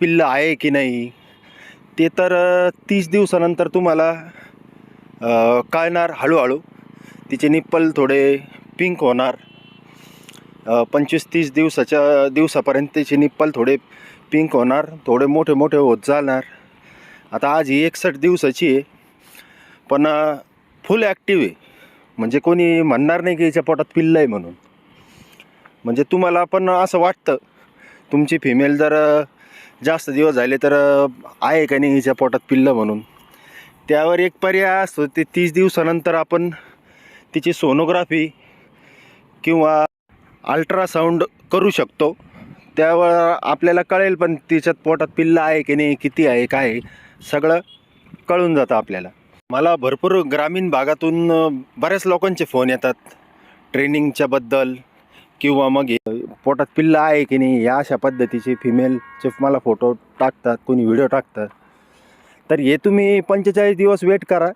पिल्लं आहे की नाही ते तर तीस दिवसानंतर तुम्हाला कळणार हळूहळू. तिचे निप्पल थोडे पिंक होणार. पंचवीस तीस दिवसाच्या दिवसापर्यंत तिचे निप्पल थोडे पिंक होणार थोडे मोठे मोठे होत जाणार. आता आज ही एकसष्ट दिवसाची आहे पण फुल ॲक्टिव्ह आहे. म्हणजे कोणी म्हणणार नाही की याच्या पोटात पिल्लं आहे म्हणून. म्हणजे तुम्हाला पण असं वाटतं तुमची फिमेल जर जास्त दिवस झाले तर आहे का नाही हिच्या पोटात पिल्लं म्हणून. त्यावर एक पर्याय असतो ते तीस दिवसानंतर आपण तिची सोनोग्राफी किंवा अल्ट्रासाऊंड करू शकतो. त्यावर आपल्याला कळेल पण तिच्यात पोटात पिल्लं आहे की नाही किती आहे काय आहे सगळं कळून जातं आपल्याला. मला भरपूर ग्रामीण भागातून बऱ्याच लोकांचे फोन येतात ट्रेनिंगच्याबद्दल किंवा मग पोटात पिल्ला आहे की नाही या अशा पद्धतीचे फिमेलचे मला फोटो टाकतात कोणी व्हिडिओ टाकतात तर हे तुम्ही पंचेचाळीस दिवस वेट करा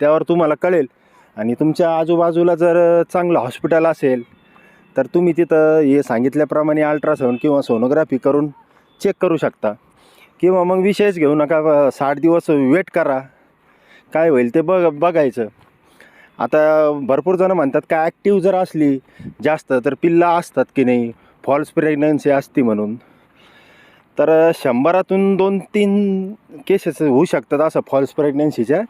त्यावर तुम्हाला कळेल. आणि तुमच्या आजूबाजूला जर चांगलं हॉस्पिटल असेल तर तुम्ही तिथं हे सांगितल्याप्रमाणे अल्ट्रासाऊंड किंवा सोनोग्राफी करून चेक करू शकता. किंवा मग विषयच घेऊ नका साठ दिवस वेट करा. काय होईल ते बघ बघायचं. आता भरपूर जणं म्हणतात का ॲक्टिव्ह जर असली जास्त तर पिल्ला असतात की नाही? फॉल्स प्रेग्नन्सी असती म्हणून. तर शंभरातून दोन तीन केसेस होऊ शकतात असं फॉल्स प्रेग्नन्सीच्या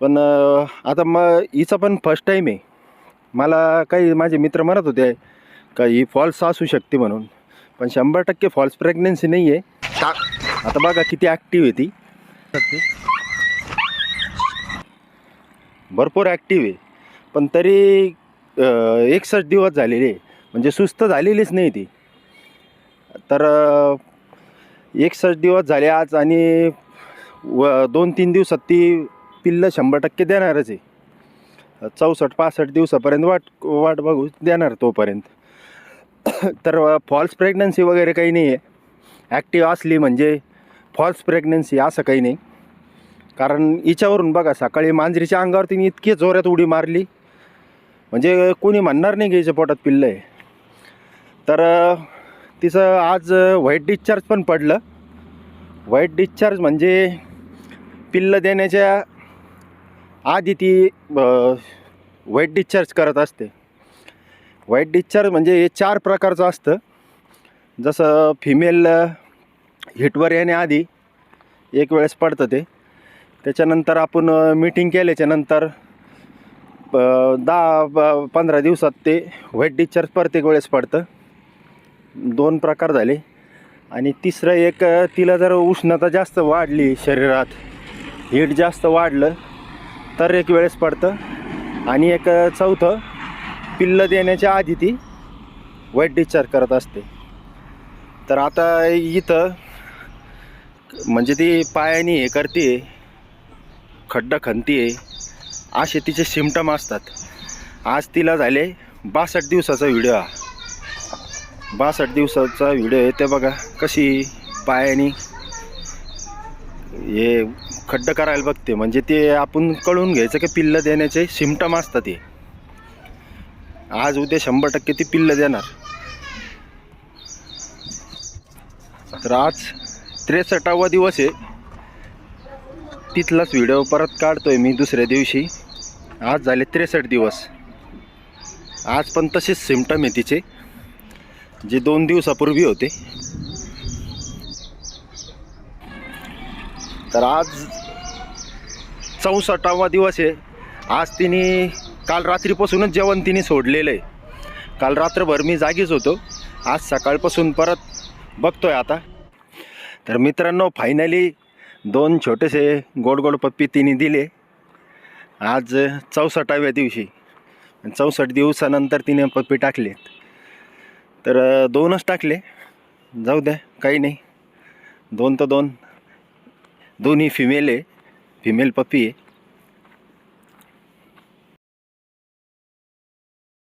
पण आता मग हिचा पण फर्स्ट टाईम आहे. मला काही माझे मित्र म्हणत होते का ही फॉल्स असू शकते म्हणून. पण शंभर टक्के फॉल्स प्रेग्नन्सी नाही आहे आता बघा किती ॲक्टिव्ह आहे ती. भरपूर ॲक्टिव्ह आहे. पण तरी एकसष्ट दिवस झालेले म्हणजे सुस्त झालेलीच नाही ती. तर एकसष्ट दिवस झाले आज आणि व दोन तीन दिवसात ती पिल्लं शंभर टक्के देणारच आहे. चौसष्ट पासष्ट दिवसापर्यंत वाट वाट बघू देणार तोपर्यंत. तर फॉल्स प्रेग्नन्सी वगैरे काही नाही आहे ॲक्टिव्ह असली म्हणजे फॉल्स प्रेग्नन्सी असं काही नाही. कारण हिच्यावरून बघा सकाळी मांजरीच्या अंगावर तिने इतकी जोरात उडी मारली. म्हणजे कोणी म्हणणार नाही की हिच्या पोटात पिल्लं आहे तर तिचं आज व्हाईट डिस्चार्ज पण पडलं. व्हाईट डिस्चार्ज म्हणजे पिल्लं देण्याच्या आधी ती व्हाईट डिस्चार्ज करत असते. व्हाईट डिस्चार्ज म्हणजे हे चार प्रकारचं असतं. जसं फिमेल हिटवर येण्याआधी एक वेळेस पडतं ते. त्याच्यानंतर आपण मीटिंग केल्याच्यानंतर नंतर दहा पंधरा दिवसात ते व्हाईट डिस्चार्ज प्रत्येक वेळेस पडतं. दोन प्रकार झाले. आणि तिसरं एक तिला जर उष्णता जास्त वाढली शरीरात हीट जास्त वाढलं तर एक वेळेस पडतं. आणि एक चौथं पिल्लं देण्याच्या आधी ती व्हाईट डिस्चार्ज करत असते. तर आता इथं म्हणजे ती पायानी हे करते. खड्डा खंती आहे. असे तिचे सिमटम असतात. आज तिला झाले बासष्ट दिवसाचा व्हिडिओ. हा बासष्ट दिवसाचा व्हिडिओ आहे ते बघा कशी पायाने हे खड्डं करायला बघते. म्हणजे ते आपण कळून घ्यायचं की पिल्लं देण्याचे सिमटम असतात ते आज उद्या शंभर टक्के ती पिल्लं देणार. तर आज त्रेसष्टावा दिवस आहे. तिथलाच व्हिडिओ परत काढतोय मी दुसऱ्या दिवशी. आज झाले त्रेसष्ट दिवस. आज पण तसेच सिमटम आहे तिचे जे दोन दिवसापूर्वी होते. तर आज चौसष्टावा दिवस आहे. आज तिने काल रात्रीपासूनच जेवण तिने सोडलेलं आहे. काल रात्रभर मी जागीच होतो. आज सकाळपासून परत बघतोय आता. तर मित्रांनो फायनली दोन छोटेसे गोड गोड पप्पी तिने दिले. आज चौसष्टाव्या दिवशी. चौसष्ट दिवसानंतर तिने पप्पी टाकलेत. तर दोनच टाकले. जाऊ द्या काही नाही. दोन तर दोन. दोन्ही फिमेल आहे. फिमेल पप्पी आहे.